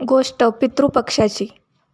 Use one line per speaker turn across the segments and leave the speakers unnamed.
गोष्ट पितृपक्षाची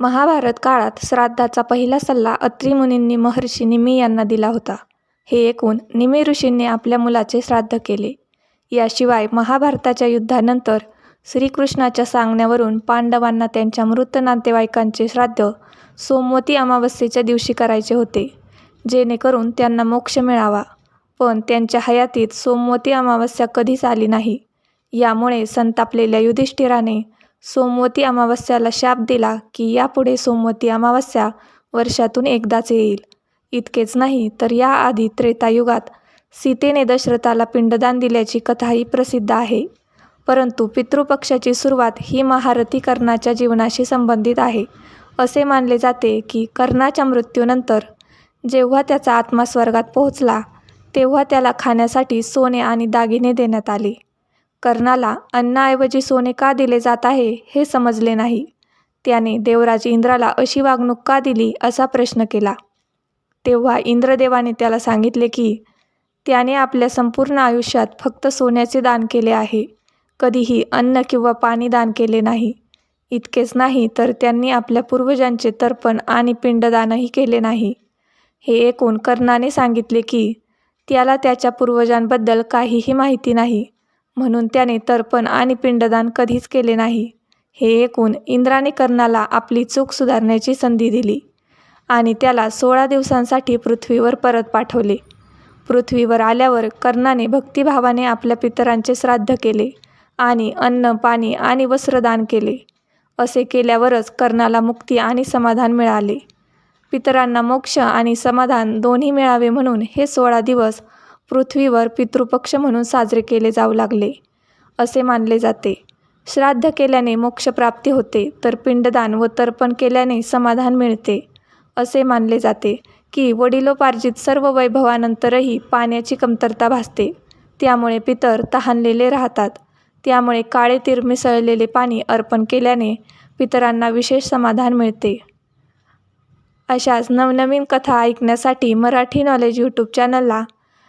महाभारत काळात श्राद्धाचा पहिला सल्ला अत्रि मुनींनी महर्षी निमी यांना दिला होता. हे ऐकून निमी ऋषींनी आपल्या मुलाचे श्राद्ध केले. याशिवाय महाभारताच्या युद्धानंतर श्रीकृष्णाच्या सांगण्यावरून पांडवांना त्यांच्या मृत नातेवाईकांचे श्राद्ध सोमवती अमावस्येच्या दिवशी करायचे होते, जेणेकरून त्यांना मोक्ष मिळावा. पण त्यांच्या हयातीत सोमवती अमावस्या कधीच आली नाही. यामुळे संतापलेल्या युधिष्ठिराने सोमवती अमावस्याला शाप दिला की यापुढे सोमवती अमावस्या वर्षातून एकदाच येईल. इतकेच नाही तर याआधी त्रेतायुगात सीतेने दशरथाला पिंडदान दिल्याची कथाही प्रसिद्ध आहे. परंतु पितृपक्षाची सुरुवात ही महारथी कर्णाच्या जीवनाशी संबंधित आहे. असे मानले जाते की कर्णाच्या मृत्यूनंतर जेव्हा त्याचा आत्मा स्वर्गात पोहोचला, तेव्हा त्याला खाण्यासाठी सोने आणि दागिने देण्यात आले. कर्णाला अन्नाऐवजी सोने का दिले जात आहे हे समजले नाही. त्याने देवराज इंद्राला अशी वागणूक का दिली असा प्रश्न केला. तेव्हा इंद्रदेवाने त्याला सांगितले की त्याने आपल्या संपूर्ण आयुष्यात फक्त सोन्याचे दान केले आहे, कधीही अन्न किंवा पाणी दान केले नाही. इतकेच नाही तर त्यांनी आपल्या पूर्वजांचे तर्पण आणि पिंडदानही केले नाही. हे ऐकून कर्णाने सांगितले की त्याला त्याच्या पूर्वजांबद्दल काहीही माहिती नाही, म्हणून त्याने तर्पण आणि पिंडदान कधीच केले नाही. हे ऐकून इंद्राने कर्णाला आपली चूक सुधारण्याची संधी दिली आणि त्याला सोळा दिवसांसाठी पृथ्वीवर परत पाठवले. पृथ्वीवर आल्यावर कर्णाने भक्तिभावाने आपल्या पितरांचे श्राद्ध केले आणि अन्न, पाणी आणि वस्त्रदान केले. असे केल्यावरच कर्णाला मुक्ती आणि समाधान मिळाले. पितरांना मोक्ष आणि समाधान दोन्ही मिळावे म्हणून हे सोळा दिवस पृथ्वीवर पितृपक्ष म्हणून साजरे केले जाऊ लागले, असे मानले जाते. श्राद्ध केल्याने मोक्षप्राप्ती होते तर पिंडदान व तर्पण केल्याने समाधान मिळते. असे मानले जाते की वडिलोपार्जित सर्व वैभवानंतरही पाण्याची कमतरता भासते, त्यामुळे पितर तहानलेले राहतात. त्यामुळे काळे तीर मिसळलेले पाणी अर्पण केल्याने पितरांना विशेष समाधान मिळते. अशाच नवनवीन कथा ऐकण्यासाठी मराठी नॉलेज यूट्यूब चॅनलला